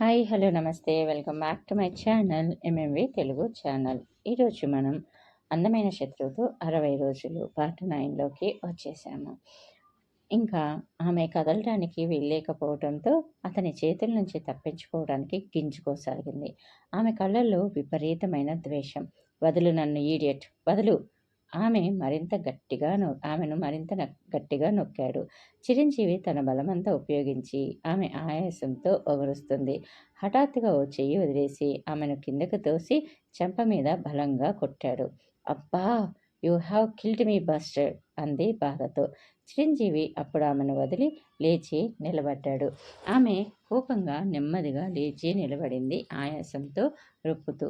Hi hello నమస్తే. Welcome back to my channel MMV Telugu channel. ఈరోజు మనం అందమైన శత్రువుతో అరవై రోజులు పార్ట్ నైన్లోకి వచ్చేసాము. ఇంకా ఆమె కదలడానికి వెళ్ళలేకపోవడంతో అతని చేతుల నుంచి తప్పించుకోవడానికి గింజుకోసాగింది ఆమె కళ్ళల్లో విపరీతమైన ద్వేషం. వదులు నన్ను ఈడియట్ వదులు. ఆమె మరింత గట్టిగా నొ ఆమెను మరింత గట్టిగా నొక్కాడు. చిరంజీవి తన బలమంతా ఉపయోగించి ఆమె ఆయాసంతో ఒగరుస్తుంది. హఠాత్తుగా ఓ చెయ్యి వదిలేసి ఆమెను కిందకు తోసి చెంప మీద బలంగా కొట్టాడు. అబ్బా! You have killed me buster! అంది బాధతో. చిరంజీవి అప్పుడు ఆమెను వదిలి లేచి నిలబడ్డాడు. ఆమె కోపంగా నెమ్మదిగా లేచి నిలబడింది ఆయాసంతో రొప్పుతూ.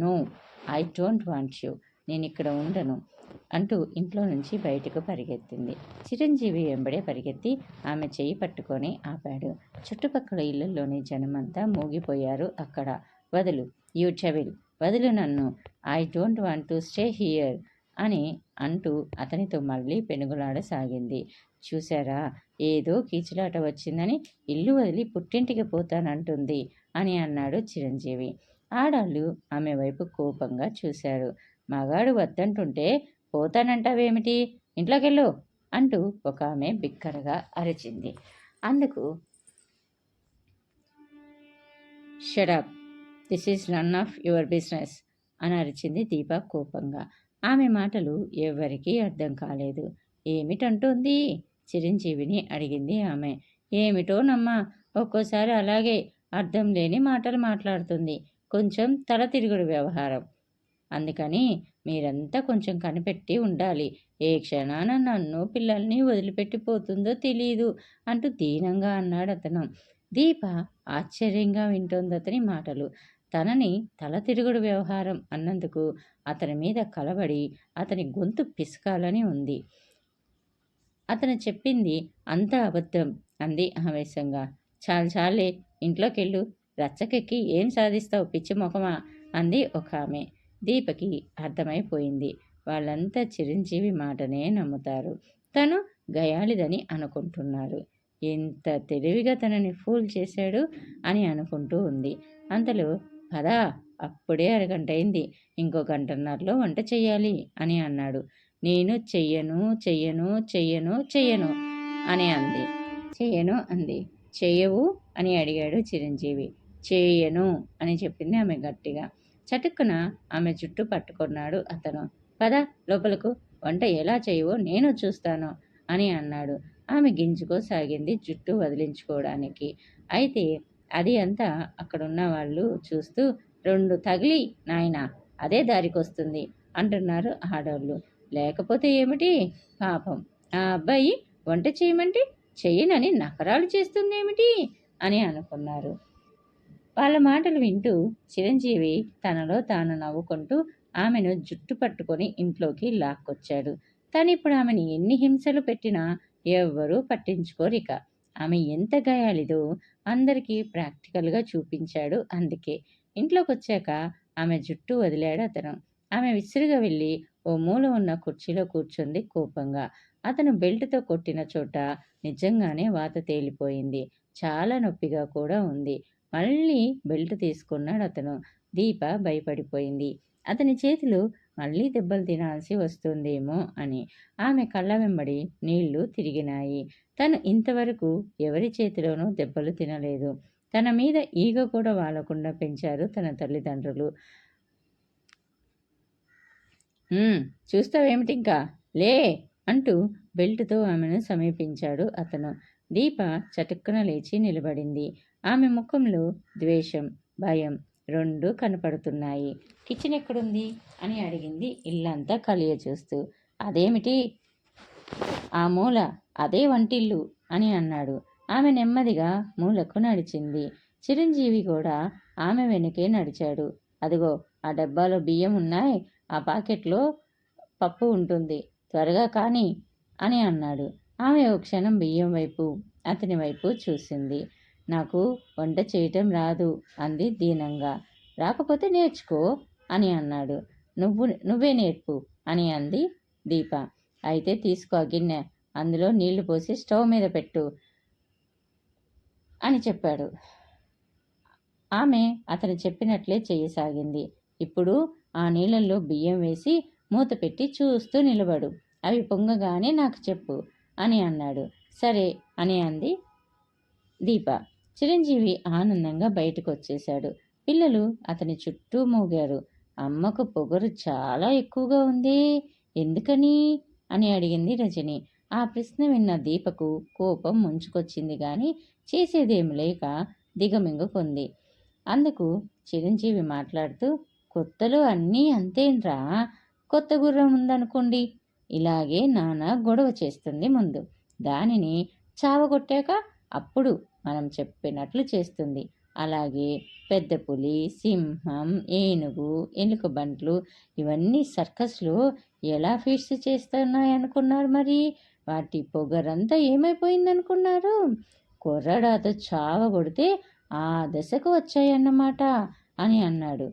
No I don't want you. నేను ఇక్కడ ఉండను అంటూ ఇంట్లో నుంచి బయటకు పరిగెత్తింది. చిరంజీవి వెంబడే పరిగెత్తి ఆమె చేయి పట్టుకొని ఆపాడు. చుట్టుపక్కల ఇళ్ళలోని జనమంతా మూగిపోయారు అక్కడ. వదులు యూ చెవిల్ వదులు నన్ను. I don't want to stay here అని అంటూ అతనితో మళ్ళీ పెనుగులాడసాగింది. చూశారా ఏదో కీచులాట వచ్చిందని ఇల్లు వదిలి పుట్టింటికి పోతానంటుంది అని అన్నాడు చిరంజీవి. ఆడాళ్ళు ఆమె వైపు కోపంగా చూశారు. మగాడు వద్దంటుంటే పోతానంటావేమిటి? ఇంట్లోకెళ్ళు అంటూ ఒక ఆమె బిక్కరగా అరిచింది. అందుకు shut up this is none of your business అని అరిచింది దీప కోపంగా. ఆమె మాటలు ఎవరికీ అర్థం కాలేదు. ఏమిటంటుంది? చిరంజీవిని అడిగింది ఆమె. ఏమిటోనమ్మా ఒక్కోసారి అలాగే అర్థం లేని మాటలు మాట్లాడుతుంది. కొంచెం తల తిరుగుడు వ్యవహారం. అందుకని మీరంతా కొంచెం కనిపెట్టి ఉండాలి. ఏ క్షణాన నన్ను పిల్లల్ని వదిలిపెట్టిపోతుందో తెలియదు అంటూ దీనంగా అన్నాడు అతను. దీప ఆశ్చర్యంగా వింటోంది అతని మాటలు. తనని తల తిరుగుడు వ్యవహారం అన్నందుకు అతని మీద కలబడి అతని గొంతు పిసకాలని ఉంది. అతను చెప్పింది అంత అబద్ధం అంది ఆవేశంగా. చాలు చాలే ఇంట్లోకెళ్ళు. రచ్చకెక్కి ఏం సాధిస్తావు పిచ్చి ముఖమా? అంది ఒక ఆమె. దీపకి అర్థమైపోయింది. వాళ్ళంతా చిరంజీవి మాటనే నమ్ముతారు. తను గయాళిదని అనుకుంటున్నారు. ఎంత తెలివిగా తనని ఫూల్ చేశాడు అని అనుకుంటూ ఉంది. అంతలో పదా అప్పుడే అరగంట అయింది ఇంకో గంటన్నరలో వంట చెయ్యాలి అని అన్నాడు. నేను చెయ్యను చెయ్యను చెయ్యను చెయ్యను అని అంది. చెయ్యను అంది. చెయ్యవు అని అడిగాడు చిరంజీవి. చేయను అని చెప్పింది ఆమె గట్టిగా. చటుక్కున ఆమె జుట్టు పట్టుకున్నాడు అతను. పద లోపలకు వంట ఎలా చేయవో నేను చూస్తాను అని అన్నాడు. ఆమె గింజుకోసాగింది జుట్టు వదిలించుకోవడానికి. అయితే అది అంతా అక్కడున్న వాళ్ళు చూస్తూ రెండు తగిలి నాయన అదే దారికొస్తుంది అంటున్నారు ఆడవాళ్ళు లేకపోతే ఏమిటి? పాపం. ఆ అబ్బాయి వంట చేయమంటే చెయ్యనని నకరాలు చేస్తుందేమిటి? అని అనుకున్నారు. వాళ్ళ మాటలు వింటూ చిరంజీవి తనలో తాను నవ్వుకుంటూ ఆమెను జుట్టు పట్టుకొని ఇంట్లోకి లాక్కొచ్చాడు. తనిప్పుడు ఆమెను ఎన్ని హింసలు పెట్టినా ఎవ్వరూ పట్టించుకోరిక ఆమె ఎంత గాయాలిదో అందరికీ ప్రాక్టికల్గా చూపించాడు అందుకే. ఇంట్లోకి వచ్చాక ఆమె జుట్టు వదిలాడు అతను. ఆమె విసురుగా వెళ్ళి ఓ మూల ఉన్న కుర్చీలో కూర్చుంది కోపంగా. అతను బెల్ట్తో కొట్టిన చోట నిజంగానే వాత తేలిపోయింది. చాలా నొప్పిగా కూడా ఉంది. మళ్ళీ బెల్ట్ తీసుకున్నాడు అతను. దీప భయపడిపోయింది. అతని చేతులు మళ్ళీ దెబ్బలు తినాల్సి వస్తుందేమో అని. ఆమె కళ్ళ వెంబడి నీళ్ళు తిరిగినాయి. తను ఇంతవరకు ఎవరి చేతిలోనూ దెబ్బలు తినలేదు. తన మీద ఈగ కూడా వాలకుండా పెంచారు తన తల్లిదండ్రులు. చూస్తావేమిటి ఇంకా? లే! అంటూ బెల్ట్తో ఆమెను సమీపించాడు అతను. దీప చటుక్కున లేచి నిలబడింది. ఆమె ముఖంలో ద్వేషం భయం రెండు కనపడుతున్నాయి. కిచెన్ ఎక్కడుంది? అని అడిగింది ఇల్లంతా కలియ చూస్తూ. అదేమిటి? ఆ మూల అదే వంటిల్లు అని అన్నాడు. ఆమె నెమ్మదిగా మూలకు నడిచింది. చిరంజీవి కూడా ఆమె వెనుకే నడిచాడు. అదిగో ఆ డబ్బాలో బియ్యం ఉన్నాయి. ఆ పాకెట్లో పప్పు ఉంటుంది. త్వరగా కానీ అని అన్నాడు. ఆమె ఒక క్షణం బియ్యం వైపు అతని వైపు చూసింది. నాకు వంట చేయటం రాదు అంది దీనంగా. రాకపోతే నేర్చుకో అని అన్నాడు. నువ్వు నువ్వే నేర్పు అని అంది దీప. అయితే తీసుకో గిన్నె అందులో నీళ్ళు పోసి స్టవ్ మీద పెట్టు అని చెప్పాడు. ఆమె అతను చెప్పినట్లే చేయసాగింది. ఇప్పుడు ఆ నీళ్ళల్లో బియ్యం వేసి మూత పెట్టి చూస్తూ నిలబడు. అవి పొంగగానే నాకు చెప్పు అని అన్నాడు. సరే అని అంది దీప. చిరంజీవి ఆనందంగా బయటకు వచ్చేశాడు పిల్లలు అతని చుట్టూ మోగారు. అమ్మకు పొగరు చాలా ఎక్కువగా ఉంది ఎందుకని? అని అడిగింది రజని. ఆ ప్రశ్న విన్న దీపకు కోపం ముంచుకొచ్చింది గాని చేసేదేం లేక దిగమింగుకుంది అందుకు చిరంజీవి మాట్లాడుతూ కొత్తలో అన్నీ అంతేంట్రా కొత్త గుర్రం ఉందనుకోండి. ఇలాగే నాన్న గొడవ చేస్తుంది ముందు. దానిని చావగొట్టాక అప్పుడు మనం చెప్పినట్లు చేస్తుంది. అలాగే పెద్ద పులి సింహం ఏనుగు ఎలుకబంట్లు ఇవన్నీ సర్కస్లో ఎలా ఫీట్స్ చేస్తున్నాయనుకున్నారు మరి? వాటి పొగరంతా ఏమైపోయిందనుకున్నారు? కొర్రడాతో చావ కొడితే ఆ దశకు వచ్చాయన్నమాట అని అన్నాడు.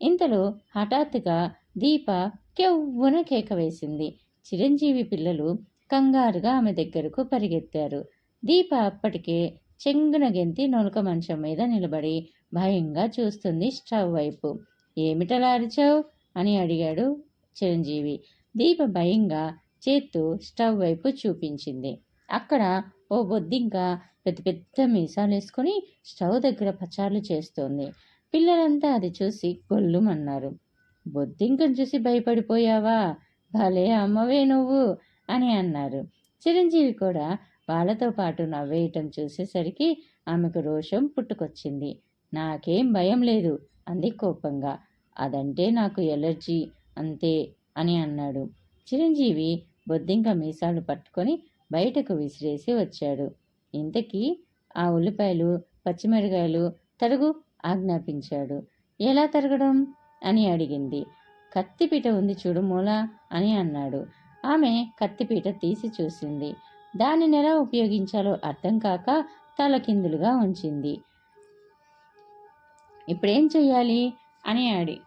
ఇంతలో హఠాత్తుగా దీప కెవ్వున కేక వేసింది. చిరంజీవి పిల్లలు కంగారుగా ఆమె దగ్గరకు పరిగెత్తారు. దీప అప్పటికే చెంగున గెంతి నొలక మంచం మీద నిలబడి భయంగా చూస్తుంది స్టవ్ వైపు. ఏమిటలా అరిచావు? అని అడిగాడు చిరంజీవి. దీప భయంగా చేత్తో స్టవ్ వైపు చూపించింది. అక్కడ ఓ బొద్దింక పెద్ద పెద్ద మీసాలు వేసుకొని స్టవ్ దగ్గర పచార్లు చేస్తోంది. పిల్లలంతా అది చూసి గొల్లుమన్నారు. బొద్దింకను చూసి భయపడిపోయావా? భలే అమ్మవే నువ్వు అని అన్నారు. చిరంజీవి కూడా వాళ్ళతో పాటు నవ్వేయటం చూసేసరికి ఆమెకు రోషం పుట్టుకొచ్చింది. నాకేం భయం లేదు అంది కోపంగా. అదంటే నాకు ఎలర్జీ అంతే అని అన్నాడు. చిరంజీవి బొద్దింక మీసాలు పట్టుకొని బయటకు విసిరేసి వచ్చాడు. ఇంతకీ ఆ ఉల్లిపాయలు పచ్చిమిరకాయలు తరుగు? ఆజ్ఞాపించాడు. ఎలా తరగడం? అని అడిగింది. కత్తిపీట ఉంది చూడు మూల అని అన్నాడు. ఆమె కత్తిపీట తీసి చూసింది. దానిని ఎలా ఉపయోగించాలో అర్థం కాక తలకిందులుగా ఉంచింది. ఇప్పుడేం చెయ్యాలి? అని అడి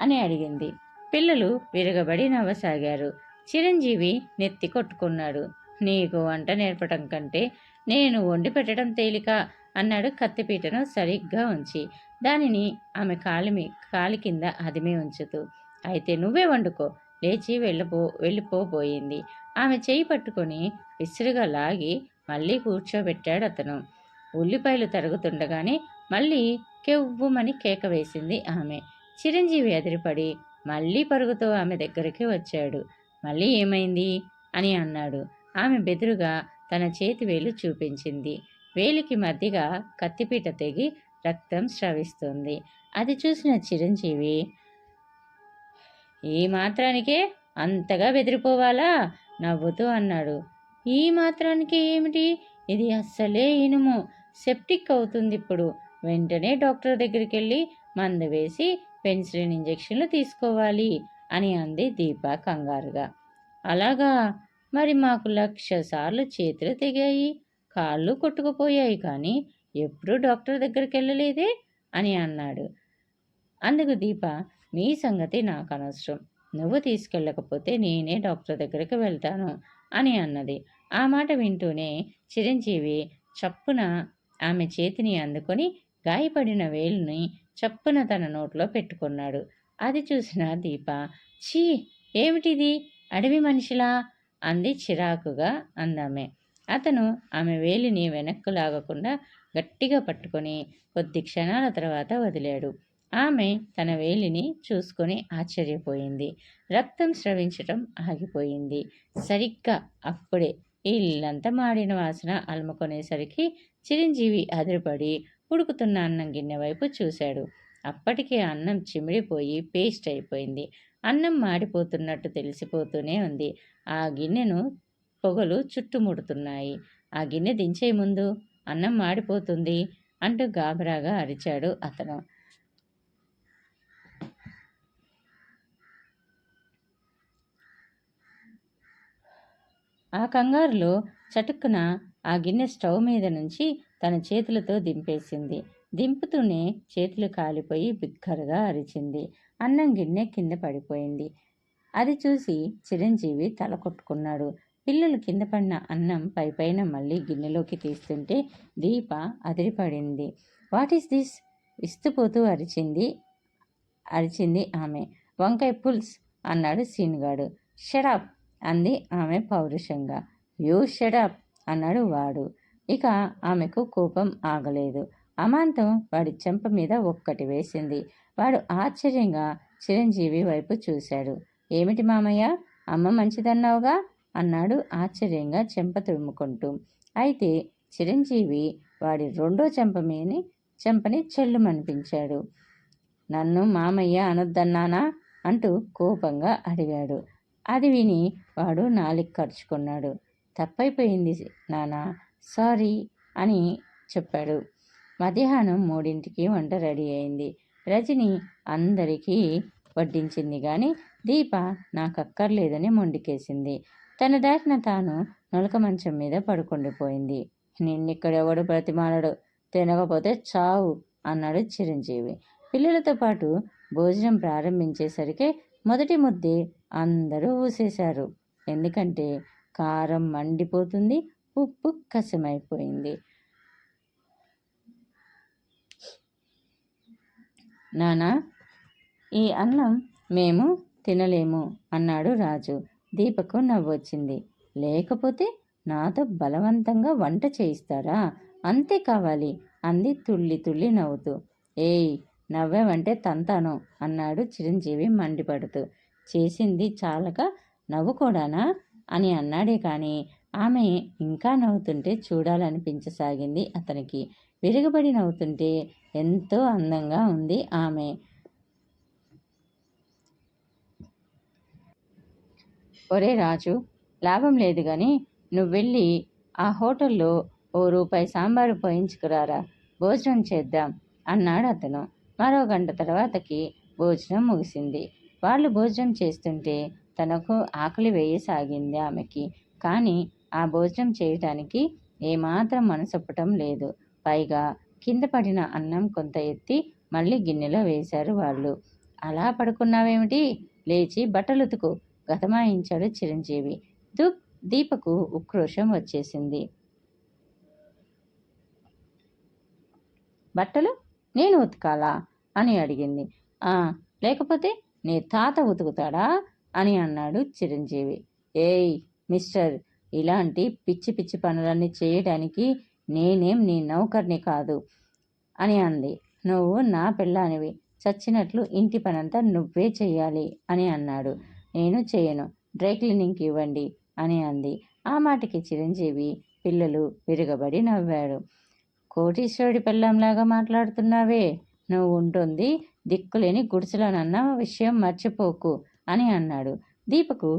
అని అడిగింది. పిల్లలు విరగబడి నవ్వసాగారు. చిరంజీవి నెత్తి కొట్టుకున్నాడు. నీకు వంట నేర్పటం కంటే నేను వండి పెట్టడం తేలిక అన్నాడు కత్తిపీటను సరిగ్గా ఉంచి. దానిని ఆమె కాలిమి కాలి కింద అదిమి ఉంచుతూ. అయితే నువ్వే వండుకో. లేచి వెళ్ళిపో వెళ్ళిపోబోయింది ఆమె చేయి పట్టుకొని విసురుగా లాగి మళ్ళీ కూర్చోబెట్టాడు అతను. ఉల్లిపాయలు తరుగుతుండగానే మళ్ళీ కెవ్వుమని కేక వేసింది ఆమె. చిరంజీవి ఎదిరిపడి మళ్ళీ పరుగుతో ఆమె దగ్గరికి వచ్చాడు. మళ్ళీ ఏమైంది? అని అన్నాడు. ఆమె బెదురుగా తన చేతి వేలు చూపించింది. వేలికి మధ్యగా కత్తిపీట తెగి రక్తం స్రవిస్తుంది. అది చూసిన చిరంజీవి ఈ మాత్రానికే అంతగా బెదిరిపోవాలా? నవ్వుతూ అన్నాడు. ఈ మాత్రానికి ఏమిటి? ఇది అస్సలే ఇనుము. సెప్టిక్ అవుతుంది ఇప్పుడు వెంటనే డాక్టర్ దగ్గరికి వెళ్ళి మందు వేసి పెన్సిలిన్ ఇంజెక్షన్లు తీసుకోవాలి అని అంది దీప కంగారుగా. అలాగా? మరి మాకు లక్ష సార్లు చేతులు తెగాయి కాళ్ళు కొట్టుకుపోయాయి కానీ ఎప్పుడూ డాక్టర్ దగ్గరికి వెళ్ళలేదే అని అన్నాడు. అందుకు దీప మీ సంగతి నాకు అనవసరం. నువ్వు తీసుకెళ్ళకపోతే నేనే డాక్టర్ దగ్గరికి వెళ్తాను. అని అన్నది. ఆ మాట వింటూనే చిరంజీవి చప్పున ఆమె చేతిని అందుకొని గాయపడిన వేలుని చప్పున తన నోట్లో పెట్టుకున్నాడు. అది చూసిన దీప ఛీ! ఏమిటిది? అడవి మనిషిలా? అంది చిరాకుగా అందామె. అతను ఆమె వేలిని వెనక్కు లాగకుండా గట్టిగా పట్టుకొని కొద్ది క్షణాల తర్వాత వదిలాడు. ఆమె తన వేలిని చూసుకొని ఆశ్చర్యపోయింది. రక్తం స్రవించటం ఆగిపోయింది. సరిగ్గా అప్పుడే ఇల్లంతా మాడిన వాసన అలుముకునేసరికి చిరంజీవి అదిరిపడి ఉడుకుతున్న అన్నం గిన్నె వైపు చూశాడు. అప్పటికే అన్నం చిమిడిపోయి పేస్ట్ అయిపోయింది. అన్నం మాడిపోతున్నట్టు తెలిసిపోతూనే ఉంది. ఆ గిన్నెను పొగలు చుట్టుముడుతున్నాయి. ఆ గిన్నె దించే ముందు అన్నం మాడిపోతుంది అంటూ గాబరాగా అరిచాడు అతను. ఆ కంగారులో చటుక్కున ఆ గిన్నె స్టవ్ మీద నుంచి తన చేతులతో దింపేసింది. దింపుతూనే చేతులు కాలిపోయి బిగ్గరగా అరిచింది. అన్నం గిన్నె కింద పడిపోయింది. అది చూసి చిరంజీవి తల కొట్టుకున్నాడు. పిల్లలు కింద పడిన అన్నం పైపైన మళ్ళీ గిన్నెలోకి తీస్తుంటే దీప అదిరిపడింది. What is this? విస్తుపోతూ అరిచింది అరిచింది ఆమె. వంకాయ పుల్స్ అన్నాడు సీన్గాడు. షడప్ అంది ఆమె పౌరుషంగా. యూ షడప్ అన్నాడు వాడు. ఇక ఆమెకు కోపం ఆగలేదు. అమాంతం వాడి చెంప మీద ఒక్కటి వేసింది. వాడు ఆశ్చర్యంగా చిరంజీవి వైపు చూశాడు. ఏమిటి మామయ్య? అమ్మ మంచిదన్నావుగా? అన్నాడు ఆశ్చర్యంగా చెంప తుడుముకుంటూ. అయితే చిరంజీవి వాడి రెండో చెంప మీని చెంపని చెల్లుమనిపించాడు. నన్ను మామయ్య అనొద్దన్నానా? అంటూ కోపంగా అడిగాడు. అది విని వాడు నాలిక ఖర్చుకున్నాడు తప్పైపోయింది నానా సారీ అని చెప్పాడు. మధ్యాహ్నం మూడింటికి వంట రెడీ అయింది. రజని అందరికీ వడ్డించింది కానీ దీప నాకు అక్కర్లేదని మొండికేసింది. తన దాటిన తాను నొలక మంచం మీద పడుకుండిపోయింది. నిన్నిక్కడెవడు బ్రతిమాలడు? తినకపోతే చావు అన్నాడు చిరంజీవి. పిల్లలతో పాటు భోజనం ప్రారంభించేసరికి మొదటి ముద్దే అందరూ ఊసేశారు. ఎందుకంటే కారం మండిపోతుంది ఉప్పు కసమైపోయింది. నానా ఈ అన్నం మేము తినలేము అన్నాడు రాజు. దీపకు నవ్వొచ్చింది. లేకపోతే నాతో బలవంతంగా వంట చేయిస్తారా? అంతే కావాలి అంది తుళ్ళి తుళ్ళి నవ్వుతూ. ఏయ్ నవ్వావంటే తంతాను అన్నాడు చిరంజీవి మండిపడుతూ. చేసింది చాలక నవ్వుకోడానా? అని అన్నాడే కానీ ఆమె ఇంకా నవ్వుతుంటే చూడాలనిపించసాగింది అతనికి. విరగబడి నవ్వుతుంటే ఎంతో అందంగా ఉంది ఆమె. ఒరే రాజు లాభం లేదు కానీ నువ్వు వెళ్ళి ఆ హోటల్లో ఓ రూపాయి సాంబారు పోయించుకురారా భోజనం చేద్దాం అన్నాడు అతను. మరో గంట తర్వాతకి భోజనం ముగిసింది. వాళ్ళు భోజనం చేస్తుంటే తనకు ఆకలి వేయసాగింది ఆమెకి. కానీ ఆ భోజనం చేయటానికి ఏమాత్రం మనసొప్పటం లేదు. పైగా కింద పడిన అన్నం కొంత ఎత్తి మళ్ళీ గిన్నెలో వేశారు వాళ్ళు. అలా పడుకున్నావేమిటి? లేచి బట్టలు ఉతుకు గతమాయించాడు చిరంజీవి. దుక్ దీపకు ఉక్రోషం వచ్చేసింది. బట్టలు? నేను ఉతకాలా? అని అడిగింది. లేకపోతే నీ తాత ఉతుకుతాడా? అని అన్నాడు చిరంజీవి. ఏయ్ మిస్టర్ ఇలాంటి పిచ్చి పిచ్చి పనులన్నీ చేయడానికి నేనేం నీ నౌకర్ని కాదు అని అంది. నువ్వు నా పిల్లానివి చచ్చినట్లు ఇంటి పనంతా నువ్వే చెయ్యాలి అని అన్నాడు. నేను చేయను. డ్రై క్లీనింగ్కి ఇవ్వండి అని అంది. ఆ మాటకి చిరంజీవి పిల్లలు విరగబడి నవ్వాడు కోటీశ్వరుడి పిల్లంలాగా మాట్లాడుతున్నావే? నువ్వు ఉంటుంది దిక్కులేని గుడిసెలోనన్న విషయం మర్చిపోకు అని అన్నాడు. దీపకు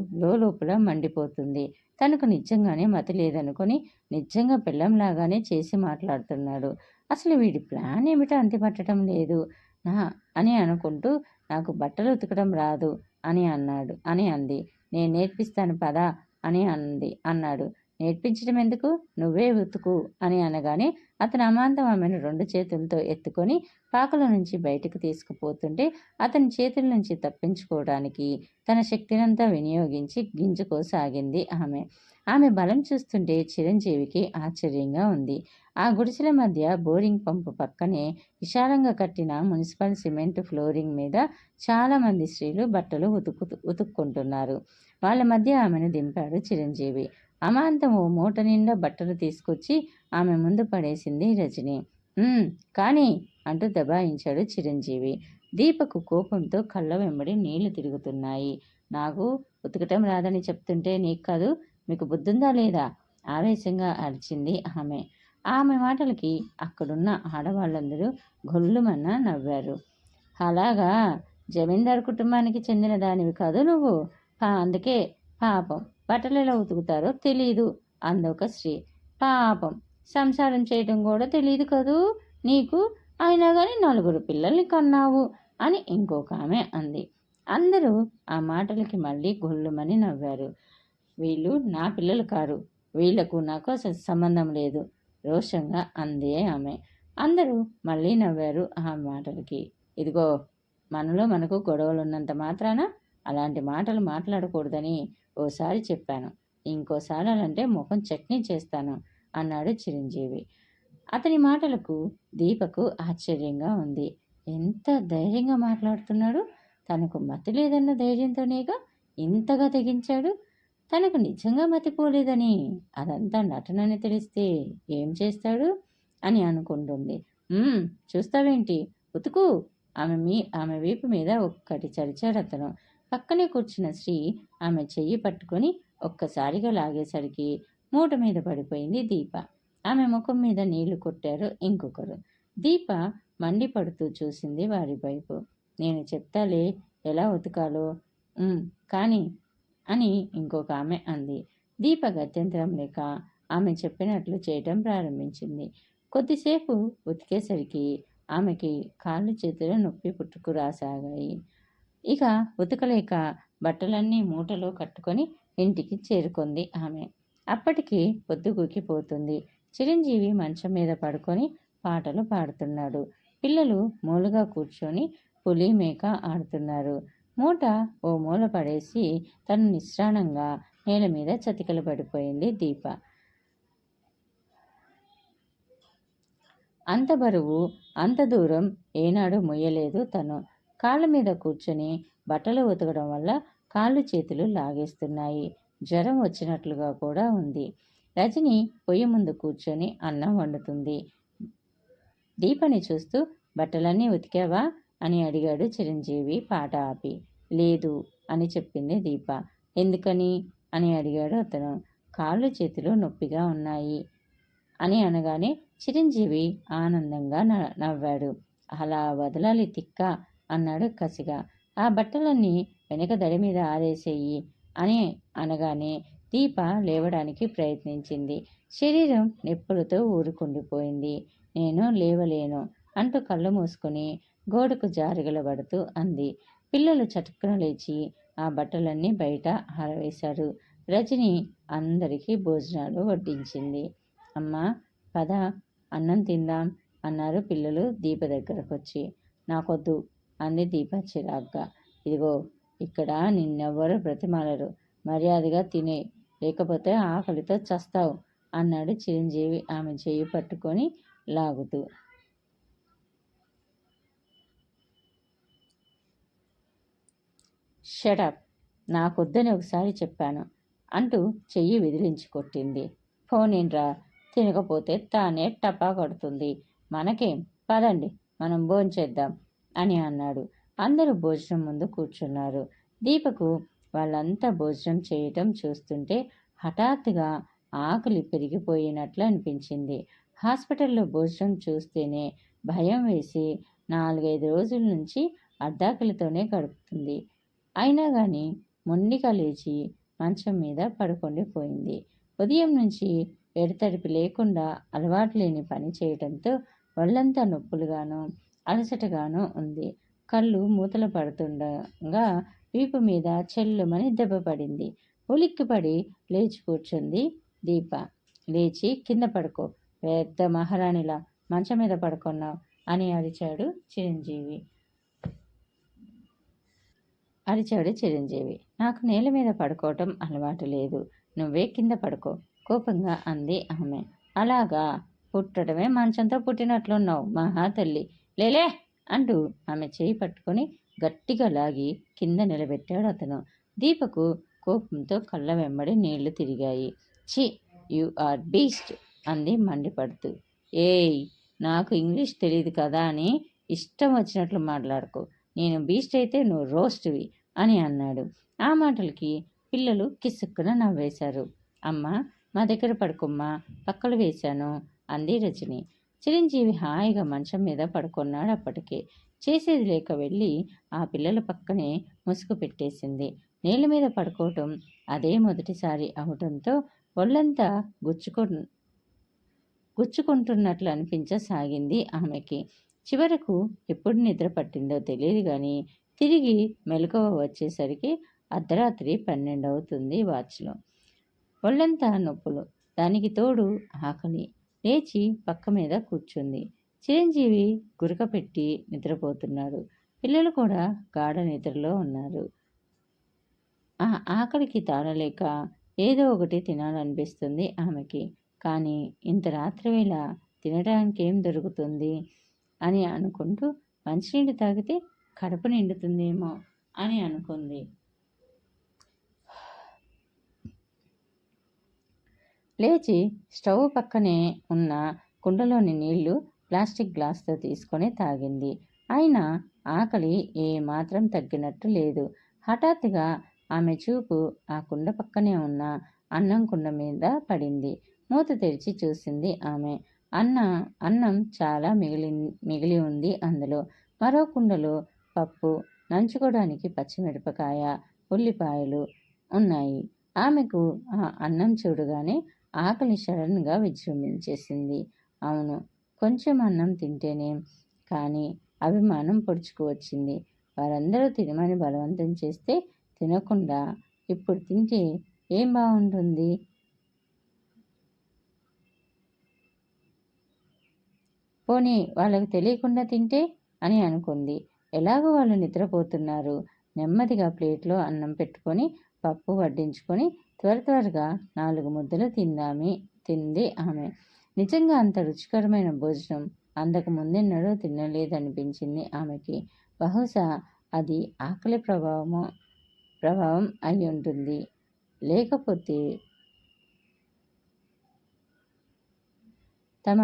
లోపల మండిపోతుంది. తనకు నిజంగానే మతి లేదనుకొని నిజంగా పిల్లంలాగానే చేసి మాట్లాడుతున్నాడు. అసలు వీడి ప్లాన్ ఏమిటో అంతిపట్టడం లేదు. నా అని అనుకుంటూ నాకు బట్టలు ఉతకడం రాదు అని అన్నాడు. అని అంది. నేను నేర్పిస్తాను పదా అని అంది. అన్నాడు. నేర్పించడం ఎందుకు? నువ్వే ఉతుకు అని అనగానే అతను అమాంతం ఆమెను రెండు చేతులతో ఎత్తుకొని పాకల నుంచి బయటకు తీసుకుపోతుంటే అతని చేతుల నుంచి తప్పించుకోవడానికి తన శక్తినంతా వినియోగించి గింజుకోసాగింది ఆమె. ఆమె బలం చూస్తుంటే చిరంజీవికి ఆశ్చర్యంగా ఉంది. ఆ గుడిసెల మధ్య బోరింగ్ పంపు పక్కనే విశాలంగా కట్టిన మున్సిపల్ సిమెంట్ ఫ్లోరింగ్ మీద చాలామంది స్త్రీలు బట్టలు ఉతుకు ఉతుక్కుంటున్నారు. వాళ్ళ మధ్య ఆమెను దింపాడు చిరంజీవి. అమాంతము మూట నిండా బట్టలు తీసుకొచ్చి ఆమె ముందు పడేసింది రజని. కానీ అంటూ దబాయించాడు చిరంజీవి. దీపకు కోపంతో కళ్ళ వెంబడి నీళ్ళు తిరుగుతున్నాయి. నాకు ఉతకటం రాదని చెప్తుంటే నీకు కాదు మీకు బుద్ధుందా లేదా? ఆవేశంగా అరిచింది ఆమె. ఆమె మాటలకి అక్కడున్న ఆడవాళ్ళందరూ గొల్లుమన్న నవ్వారు. అలాగా జమీందారు కుటుంబానికి చెందిన దానివి కాదు నువ్వు. అందుకే పాపం. బట్టలలో ఎలా ఉతుకుతారో తెలియదు అందొక స్త్రీ. పాపం. సంసారం చేయటం కూడా తెలియదు కదూ? నీకు? అయినా కానీ నలుగురు పిల్లల్ని కన్నావు అని ఇంకొక ఆమె అంది. అందరూ ఆ మాటలకి మళ్ళీ గొల్లుమని నవ్వారు. వీళ్ళు నా పిల్లలు కారు. వీళ్ళకు నాకు అసలు సంబంధం లేదు. రోషంగా అందే ఆమె. అందరూ మళ్ళీ నవ్వారు ఆ మాటలకి. ఇదిగో మనలో మనకు గొడవలు ఉన్నంత మాత్రాన అలాంటి మాటలు మాట్లాడకూడదని ఓసారి చెప్పాను. ఇంకోసారి అనంటే ముఖం చట్నీ చేస్తాను అన్నాడు చిరంజీవి. అతని మాటలకు దీపకు ఆశ్చర్యంగా ఉంది. ఎంత ధైర్యంగా మాట్లాడుతున్నాడు? తనకు మతి లేదన్న ధైర్యంతోనేగా ఇంతగా తెగించాడు? తనకు నిజంగా మతిపోలేదని అదంతా నటనని తెలిస్తే ఏం చేస్తాడు? అని అనుకుంటుంది. చూస్తావేంటి? ఉతుకు! ఆమె మీ ఆమె వీపు మీద ఒక్కటి చరిచాడు అతను. పక్కనే కూర్చున్న శ్రీ ఆమె చెయ్యి పట్టుకొని ఒక్కసారిగా లాగేసరికి మూట మీద పడిపోయింది దీప. ఆమె ముఖం మీద నీళ్ళు కొట్టారు ఇంకొకరు. దీప మండిపడుతూ చూసింది వారి వైపు. నేను చెప్తాలే ఎలా ఉతకాలో? కానీ అని ఇంకొక ఆమె అంది. దీప గత్యంతరం లేక ఆమె చెప్పినట్లు చేయటం ప్రారంభించింది. కొద్దిసేపు ఉతికేసరికి ఆమెకి కాళ్ళు చేతులు నొప్పి పుట్టుకు రాసాగాయి. ఇక ఉతకలేక బట్టలన్నీ మూటలో కట్టుకొని ఇంటికి చేరుకుంది ఆమె. అప్పటికి పొద్దుగుకిపోతుంది చిరంజీవి మంచం మీద పడుకొని పాటలు పాడుతున్నాడు. పిల్లలు మూలుగా కూర్చొని పులి మేక ఆడుతున్నారు. మూట ఓ మూల పడేసి తను నిశ్రాణంగా నేల మీద చతికలు పడిపోయింది దీప. అంత బరువు అంత దూరం ఏనాడు మొయ్యలేదు తను. కాళ్ళ మీద కూర్చొని బట్టలు ఉతకడం వల్ల కాళ్ళు చేతులు లాగేస్తున్నాయి. జ్వరం వచ్చినట్లుగా కూడా ఉంది. రజని పొయ్యి ముందు కూర్చొని అన్నం వండుతుంది. దీపని చూస్తూ బట్టలన్నీ ఉతికావా? అని అడిగాడు చిరంజీవి పాట ఆపి. లేదు అని చెప్పింది దీప. ఎందుకని? అని అడిగాడు అతను. కాళ్ళు చేతులు నొప్పిగా ఉన్నాయి అని అనగానే చిరంజీవి ఆనందంగా నవ్వాడు. అలా వదలాలి తిక్క అన్నాడు కసిగా. ఆ బట్టలన్నీ వెనక దడి మీద ఆరేసేయి అని అనగానే దీప లేవడానికి ప్రయత్నించింది. శరీరం నొప్పులతో ఊరుకుండిపోయింది. నేను లేవలేను అంటూ కళ్ళు మూసుకుని గోడకు జారుగలబడుతూ అంది. పిల్లలు చటుక్కున లేచి ఆ బట్టలన్నీ బయట ఆరవేశారు. రజని అందరికీ భోజనాలు వడ్డించింది. అమ్మ పద అన్నం తిందాం అన్నారు పిల్లలు దీప దగ్గరకు వచ్చి నాకొద్దు అంది దీప చిరాగ్గా. ఇదిగో ఇక్కడ నిన్నెవ్వరు బ్రతిమాలరు. మర్యాదగా తినే లేకపోతే ఆకలితో చస్తావు అన్నాడు చిరంజీవి ఆమె చేయి పట్టుకొని లాగుతూ. షటప్ నాకొద్దని ఒకసారి చెప్పాను అంటూ చెయ్యి విదిలించి కొట్టింది. పోనీన్రా తినకపోతే తానే టపా కొడుతుంది. మనకేం? పదండి మనం భోంచేద్దాం. అని అన్నాడు. అందరూ భోజనం ముందు కూర్చున్నారు. దీపకు వాళ్ళంతా భోజనం చేయటం చూస్తుంటే హఠాత్తుగా ఆకులు పెరిగిపోయినట్లు అనిపించింది. హాస్పిటల్లో భోజనం చూస్తేనే భయం వేసి నాలుగైదు రోజుల నుంచి అడ్డాకులతోనే గడుపుతుంది. అయినా కానీ మొండిగా లేచి మంచం మీద పడుకొండిపోయింది ఉదయం నుంచి ఎడతడిపి లేకుండా అలవాటు లేని పని చేయడంతో ఒళ్ళంతా నొప్పులుగాను అలసటగాను ఉంది. కళ్ళు మూతలు పడుతుండగా వీపు మీద చెల్లుమని దెబ్బ పడింది. ఉలిక్కిపడి లేచి కూర్చుంది దీప. లేచి కింద పడుకో. పెద్ద మహారాణిలా మంచం మీద పడుకున్నావు అని అరిచాడు చిరంజీవి. అరిచాడు చిరంజీవి. నాకు నేల మీద పడుకోవటం అలవాటు లేదు. నువ్వే కింద పడుకో కోపంగా అంది ఆమె. అలాగా? పుట్టడమే మంచంతో పుట్టినట్లున్నావు మహా తల్లి లేలే అంటూ ఆమె చేయి పట్టుకొని గట్టిగా లాగి కింద నిలబెట్టాడు అతను. దీపకు కోపంతో కళ్ళ వెంబడి నీళ్ళు తిరిగాయి. చి యు ఆర్ బీస్ట్ అంది మండిపడుతూ. ఏయ్ నాకు ఇంగ్లీష్ తెలియదు కదా అని ఇష్టం వచ్చినట్లు మాట్లాడుకో. నేను బీస్ట్ అయితే నువ్వు రోస్ట్వి అని అన్నాడు. ఆ మాటలకి పిల్లలు కిసుక్కున నవ్వేశారు. అమ్మ మా దగ్గర పడుకోమ్మా పక్కలు వేశాను అంది రజని. చిరంజీవి హాయిగా మంచం మీద పడుకున్నాడు అప్పటికే. చేసేది లేక వెళ్ళి ఆ పిల్లల పక్కనే ముసుగు పెట్టేసింది. నేల మీద పడుకోవటం అదే మొదటిసారి అవటంతో ఒళ్ళంతా గుచ్చుకు గుచ్చుకుంటున్నట్లు అనిపించసాగింది ఆమెకి. చివరకు ఎప్పుడు నిద్ర పట్టిందో తెలియదు కానీ తిరిగి మెలకువ వచ్చేసరికి అర్ధరాత్రి పన్నెండు అవుతుంది వాచ్లో. ఒళ్ళంతా నొప్పులు. దానికి తోడు ఆకలి. లేచి పక్క మీద కూర్చుంది. చిరంజీవి గురక పెట్టి నిద్రపోతున్నాడు. పిల్లలు కూడా గాఢ నిద్రలో ఉన్నారు. ఆ ఆకలికి తాళలేక ఏదో ఒకటి తినాలనిపిస్తుంది ఆమెకి. కానీ ఇంత రాత్రి వేళ తినడానికి ఏం దొరుకుతుంది అని అనుకుంటూ మంచినీళ్ళు తాగితే కడుపు నిండుతుందేమో అని అనుకుంది. లేచి స్టవ్ పక్కనే ఉన్న కుండలోని నీళ్ళు ప్లాస్టిక్ గ్లాస్తో తీసుకొని తాగింది. అయినా ఆకలి ఏమాత్రం తగ్గినట్టు లేదు. హఠాత్తుగా ఆమె చూపు ఆ కుండ పక్కనే ఉన్న అన్నం కుండ మీద పడింది. మూత తెరిచి చూసింది ఆమె. అన్న అన్నం చాలా మిగిలి మిగిలి ఉంది అందులో. మరో కుండలో పప్పు నంచుకోవడానికి పచ్చిమిరపకాయ ఉల్లిపాయలు ఉన్నాయి. ఆమెకు ఆ అన్నం చూడగానే ఆకలి సడన్గా విజృంభించేసింది. అవును కొంచెం అన్నం తింటేనే కానీ అభిమానం పొడుచుకు వచ్చింది. వారందరూ తినమని బలవంతం చేస్తే తినకుండా ఇప్పుడు తింటే ఏం బాగుంటుంది పోనీ వాళ్ళకు తెలియకుండా తింటే? అని అనుకుంది. ఎలాగో వాళ్ళు నిద్రపోతున్నారు. నెమ్మదిగా ప్లేట్లో అన్నం పెట్టుకొని పప్పు వడ్డించుకొని త్వర త్వరగా నాలుగు ముద్దలు తిందామి తింది ఆమె. నిజంగా అంత రుచికరమైన భోజనం అందకు ముందెన్నడూ తినలేదనిపించింది ఆమెకి. బహుశా అది ఆకలి ప్రభావము ప్రభావం అయి ఉంటుంది. లేకపోతే తమ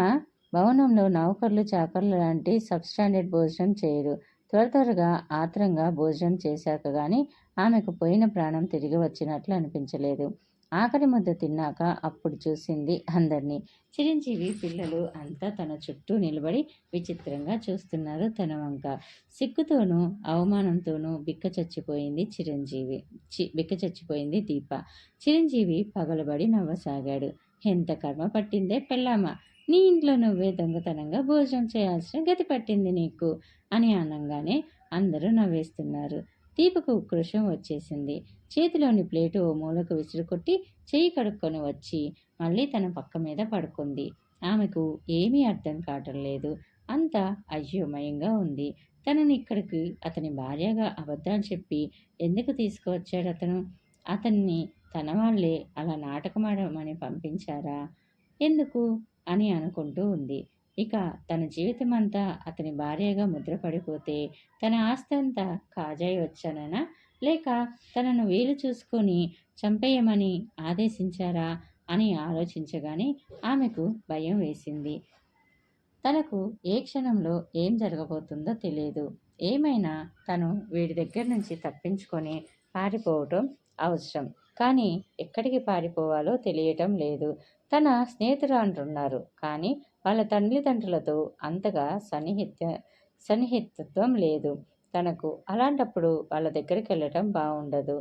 భవనంలో నౌకర్లు చాకర్లు లాంటి సబ్స్టాండర్డ్ భోజనం చేయరు. త్వర త్వరగా ఆత్రంగా భోజనం చేశాక కానీ ఆమెకు పోయిన ప్రాణం తిరిగి వచ్చినట్లు అనిపించలేదు. ఆఖరి ముద్ద తిన్నాక అప్పుడు చూసింది అందరినీ. చిరంజీవి పిల్లలు అంతా తన చుట్టూ నిలబడి విచిత్రంగా చూస్తున్నారు తన వంక. సిగ్గుతోనూ అవమానంతోనూ బిక్క చచ్చిపోయింది చిరంజీవి. చి బిక్క చచ్చిపోయింది దీప. చిరంజీవి పగలబడి నవ్వసాగాడు. ఎంత కర్మ పట్టిందే పెళ్ళామా? నీ ఇంట్లో నువ్వే దొంగతనంగా భోజనం చేయాల్సిన గతి పట్టింది నీకు అని అనగానే అందరూ నవ్వేస్తున్నారు. దీపకు ఉక్రోషం వచ్చేసింది. చేతిలోని ప్లేటు ఓ మూలకు విసురుకొట్టి చేయి కడుక్కొని వచ్చి మళ్ళీ తన పక్క మీద పడుకుంది. ఆమెకు ఏమీ అర్థం కావటం లేదు. అంతా అయ్యోమయంగా ఉంది. తనని ఇక్కడికి అతని భార్యగా అబద్ధాలు చెప్పి ఎందుకు తీసుకువచ్చాడు అతను? అతన్ని తన వాళ్ళే అలా నాటకమాడమని పంపించారా? ఎందుకు? అని అనుకుంటూ ఉంది. ఇక తన జీవితం అంతా అతని భార్యగా ముద్రపడిపోతే తన ఆస్తి అంతా కాజాయి వచ్చాననా లేక తనను వీలు చూసుకొని చంపేయమని ఆదేశించారా అని ఆలోచించగానే ఆమెకు భయం వేసింది. తనకు ఏ క్షణంలో ఏం జరగబోతుందో తెలియదు ఏమైనా తను వీడి దగ్గర నుంచి తప్పించుకొని పారిపోవటం అవసరం. కానీ ఎక్కడికి పారిపోవాలో తెలియటం లేదు. తన స్నేహితులు అంటున్నారు కానీ వాళ్ళ తల్లిదండ్రులతో అంతగా సన్నిహిత సన్నిహితత్వం లేదు. తనకు అలాంటప్పుడు వాళ్ళ దగ్గరికి వెళ్ళటం బాగుండదు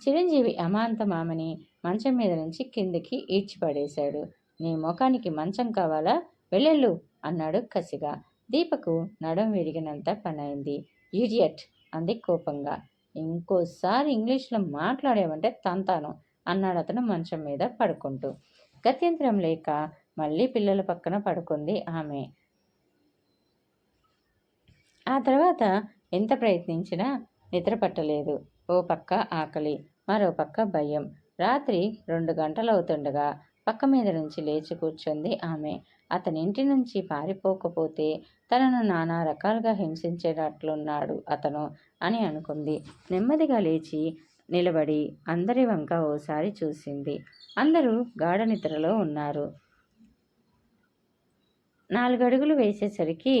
చిరంజీవి అమాంత మామని మంచం మీద నుంచి కిందికి ఈడ్చిపడేశాడు. నీ ముఖానికి మంచం కావాలా? వెళ్ళెళ్ళు అన్నాడు కసిగా. దీపకు నడం విరిగినంత పనైంది. ఈడియట్ అంది కోపంగా. ఇంకోసారి ఇంగ్లీష్లో మాట్లాడేవంటే తంతాను అన్నాడు అతను మంచం మీద పడుకుంటూ. గత్యంతరం లేక మళ్ళీ పిల్లల పక్కన పడుకుంది ఆమె. ఆ తర్వాత ఎంత ప్రయత్నించినా నిద్ర పట్టలేదు. ఓ పక్క ఆకలి మరో పక్క భయం. రాత్రి రెండు గంటలవుతుండగా పక్క మీద నుంచి లేచి కూర్చుంది ఆమె. అతని ఇంటి నుంచి పారిపోకపోతే తనను నానా రకాలుగా హింసించేటట్లున్నాడు అతను అని అనుకుంది. నెమ్మదిగా లేచి నిలబడి అందరి వంక ఓసారి చూసింది. అందరూ గాఢ నిద్రలో ఉన్నారు. నాలుగడుగులు వేసేసరికి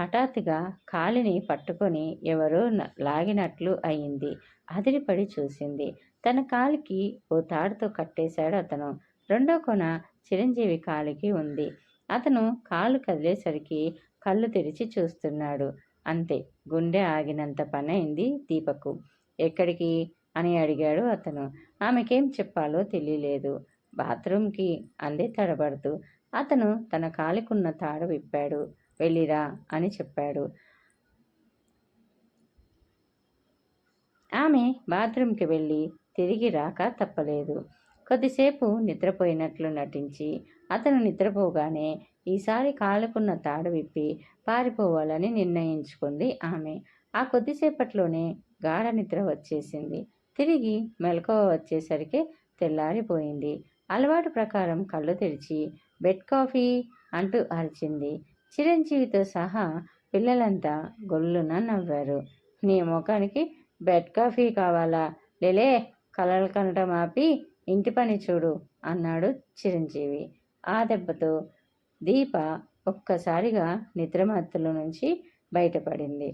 హఠాత్తుగా కాలిని పట్టుకొని ఎవరో లాగినట్లు అయింది. అదిరిపడి చూసింది. తన కాలికి ఓ తాడుతో కట్టేశాడు అతను. రెండో కొన చిరంజీవి కాలికి ఉంది. అతను కాలు కదిలేసరికి కళ్ళు తెరిచి చూస్తున్నాడు. అంతే గుండె ఆగినంత పనైంది దీపకు. ఎక్కడికి? అని అడిగాడు అతను. ఆమెకేం చెప్పాలో తెలియలేదు. బాత్రూంకి అందే తడబడుతూ అతను తన కాలికున్న తాడు విప్పాడు. వెళ్ళిరా అని చెప్పాడు. ఆమె బాత్రూంకి వెళ్ళి తిరిగి రాక తప్పలేదు. కొద్దిసేపు నిద్రపోయినట్లు నటించి అతను నిద్రపోగానే ఈసారి కాలుకున్న తాడు విప్పి పారిపోవాలని నిర్ణయించుకుంది ఆమె. ఆ కొద్దిసేపట్లోనే గాఢ నిద్ర వచ్చేసింది. తిరిగి మెలకువ వచ్చేసరికి తెల్లారిపోయింది. అలవాటు ప్రకారం కళ్ళు తెరిచి బెడ్ కాఫీ అంటూ అరిచింది. చిరంజీవితో సహా పిల్లలంతా గొల్లున నవ్వారు. నీ ముఖానికి బెడ్ కాఫీ కావాలా? లేలే కలలు కనటం ఆపి ఇంటి పని చూడు అన్నాడు చిరంజీవి. ఆ దెబ్బతో దీప ఒక్కసారిగా నిద్రమత్తుల నుంచి బయటపడింది.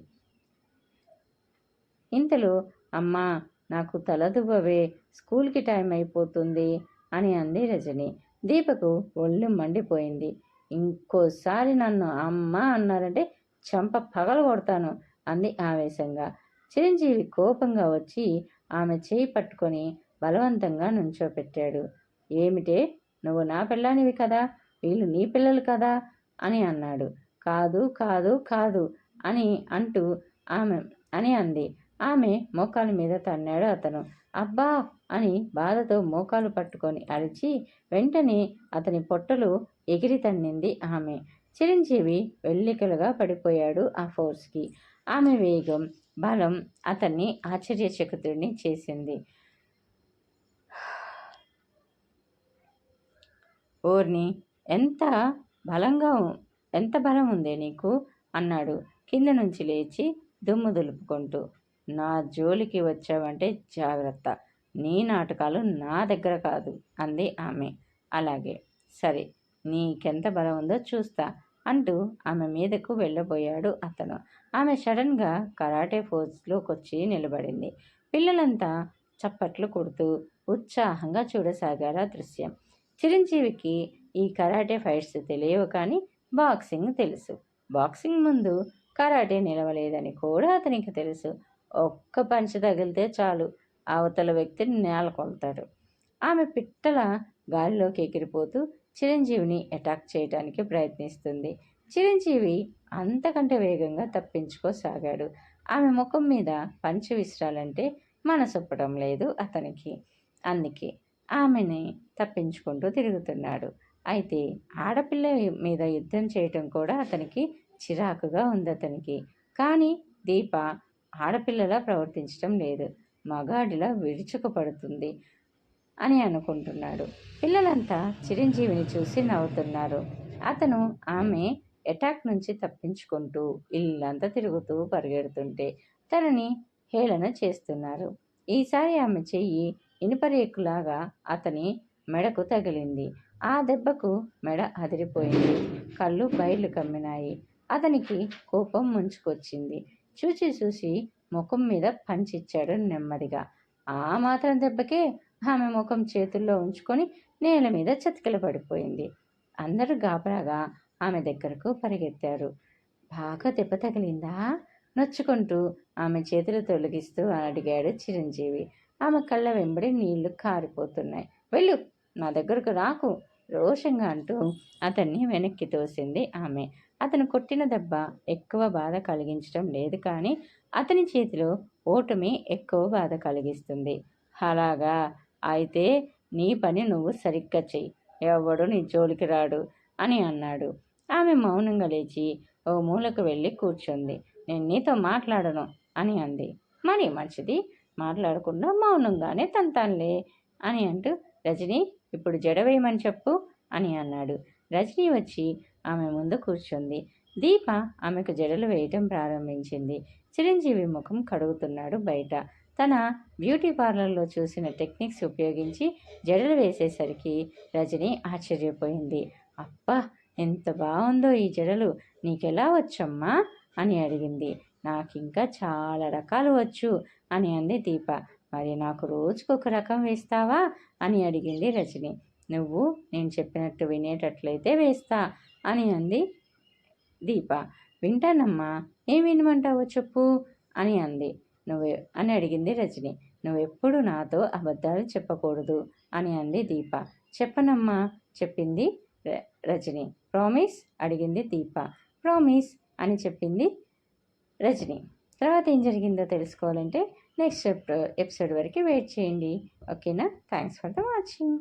ఇంతలో అమ్మా నాకు తలదువ్వవే స్కూల్కి టైం అయిపోతుంది అని అంది రజని. దీపకు ఒళ్ళు మండిపోయింది. ఇంకోసారి నన్ను అమ్మ అన్నారంటే చెంప పగల కొడతాను అంది ఆవేశంగా. చిరంజీవి కోపంగా వచ్చి ఆమె చేయి పట్టుకొని బలవంతంగా నుంచోపెట్టాడు. ఏమిటే? నువ్వు నా పిల్లానివి కదా? వీళ్ళు నీ పిల్లలు కదా? అని అన్నాడు. కాదు కాదు కాదు అని అంటూ ఆమె అని అంది. ఆమె మోకాల మీద తన్నాడు అతను. అబ్బా! అని బాధతో మోకాలు పట్టుకొని అరిచి వెంటనే అతని పొట్టలు ఎగిరి తన్నింది ఆమె. చిరంజీవి వెల్లికలుగా పడిపోయాడు ఆ ఫోర్స్కి. ఆమె వేగం బలం అతన్ని ఆశ్చర్యచకుతుడిని చేసింది. ఓర్ని ఎంత బలంగా ఎంత బలం ఉందే నీకు? అన్నాడు కింద నుంచి లేచి దుమ్ము దులుపుకుంటూ. నా జోలికి వచ్చావంటే జాగ్రత్త. నీ నాటకాలు నా దగ్గర కాదు అంది ఆమె. అలాగే. సరే నీకెంత బలం ఉందో చూస్తా అంటూ ఆమె మీదకు వెళ్ళబోయాడు అతను. ఆమె సడన్గా కరాటే ఫోర్స్లోకి వచ్చి నిలబడింది. పిల్లలంతా చప్పట్లు కొడుతూ ఉత్సాహంగా చూడసాగారు ఆ దృశ్యం. చిరంజీవికి ఈ కరాటే ఫైట్స్ తెలియవు కానీ బాక్సింగ్ తెలుసు. బాక్సింగ్ ముందు కరాటే నిలవలేదని కూడా అతనికి తెలుసు. ఒక్క పంచి తగిలితే చాలు. అవతల వ్యక్తిని నేలకొల్తాడు ఆమె పిట్టల గాలిలోకి ఎగిరిపోతూ చిరంజీవిని అటాక్ చేయడానికి ప్రయత్నిస్తుంది. చిరంజీవి అంతకంటే వేగంగా తప్పించుకోసాగాడు. ఆమె ముఖం మీద పంచి విసిరాలంటే మనసొప్పడం లేదు అతనికి. అందుకే ఆమెని తప్పించుకుంటూ తిరుగుతున్నాడు. అయితే ఆడపిల్ల మీద యుద్ధం చేయటం కూడా అతనికి చిరాకుగా ఉంది అతనికి. కానీ దీప ఆడపిల్లలా ప్రవర్తించడం లేదు. మగాడిలా విరుచుకుపడుతుంది అని అనుకుంటున్నాడు. పిల్లలంతా చిరంజీవిని చూసి నవ్వుతున్నారు. అతను ఆమె అటాక్ నుంచి తప్పించుకుంటూ ఇల్లంతా తిరుగుతూ పరిగెడుతుంటే తనని హేళన చేస్తున్నారు. ఈసారి ఆమె చెయ్యి ఇనుపరేకులాగా అతని మెడకు తగిలింది. ఆ దెబ్బకు మెడ అదిరిపోయింది. కళ్ళు బయలు కమ్మినాయి. అతనికి కోపం ముంచుకొచ్చింది. చూసి చూసి ముఖం మీద పంచిచ్చాడు నెమ్మదిగా. ఆ మాత్రం దెబ్బకే ఆమె ముఖం చేతుల్లో ఉంచుకొని నేల మీద చతికిల పడిపోయింది. అందరూ గాబరాగా ఆమె దగ్గరకు పరిగెత్తారు. బాగా దెబ్బ తగిలిందా? నొచ్చుకుంటూ ఆమె చేతులు తొలగిస్తూ అడిగాడు చిరంజీవి. ఆమె కళ్ళ వెంబడి నీళ్ళు కారిపోతున్నాయి. వెళ్ళు నా దగ్గరకు రాకు రోషంగా అంటూ అతన్ని వెనక్కి తోసింది ఆమె. అతను కొట్టిన దెబ్బ ఎక్కువ బాధ కలిగించడం లేదు కానీ అతని చేతిలో ఓటమి ఎక్కువ బాధ కలిగిస్తుంది. అలాగా? అయితే నీ పని నువ్వు సరిగ్గా చెయ్యి. ఎవడు నీ జోలికి రాడు? అని అన్నాడు. ఆమె మౌనంగా లేచి ఓ మూలకు వెళ్ళి కూర్చుంది. నేను నీతో మాట్లాడను అని అంది. మరి మంచిది? మాట్లాడకుండా మౌనంగానే తంతానులే అని అంటూ రజని ఇప్పుడు జడ వేయమని చెప్పు అని అన్నాడు. రజనీ వచ్చి ఆమె ముందు కూర్చుంది. దీప ఆమెకు జడలు వేయటం ప్రారంభించింది. చిరంజీవి ముఖం కడుగుతున్నాడు బయట. తన బ్యూటీ పార్లర్లో చూసిన టెక్నిక్స్ ఉపయోగించి జడలు వేసేసరికి రజని ఆశ్చర్యపోయింది. అబ్బా ఎంత బాగుందో ఈ జడలు. నీకెలా వచ్చమ్మా? అని అడిగింది. నాకు ఇంకా చాలా రకాలు వచ్చు అని అంది దీప. మరి నాకు రోజుకొక రకం వేస్తావా? అని అడిగింది రజని. నువ్వు నేను చెప్పినట్టు వినేటట్లయితే వేస్తా అని అంది దీప. వింటానమ్మా ఏం వినమంటావో చెప్పు అని అంది. నువ్వు అని అడిగింది రజని. నువ్వెప్పుడు నాతో అబద్ధాలు చెప్పకూడదు అని అంది దీప. చెప్పనమ్మా చెప్పింది రజని. ప్రామిస్? అడిగింది దీప. ప్రామిస్ అని చెప్పింది రజని. తర్వాత ఏం జరిగిందో తెలుసుకోవాలంటే నెక్స్ట్ ఎపిసోడ్ వరకు వెయిట్ చేయండి. ఓకేనా? Thanks for the watching.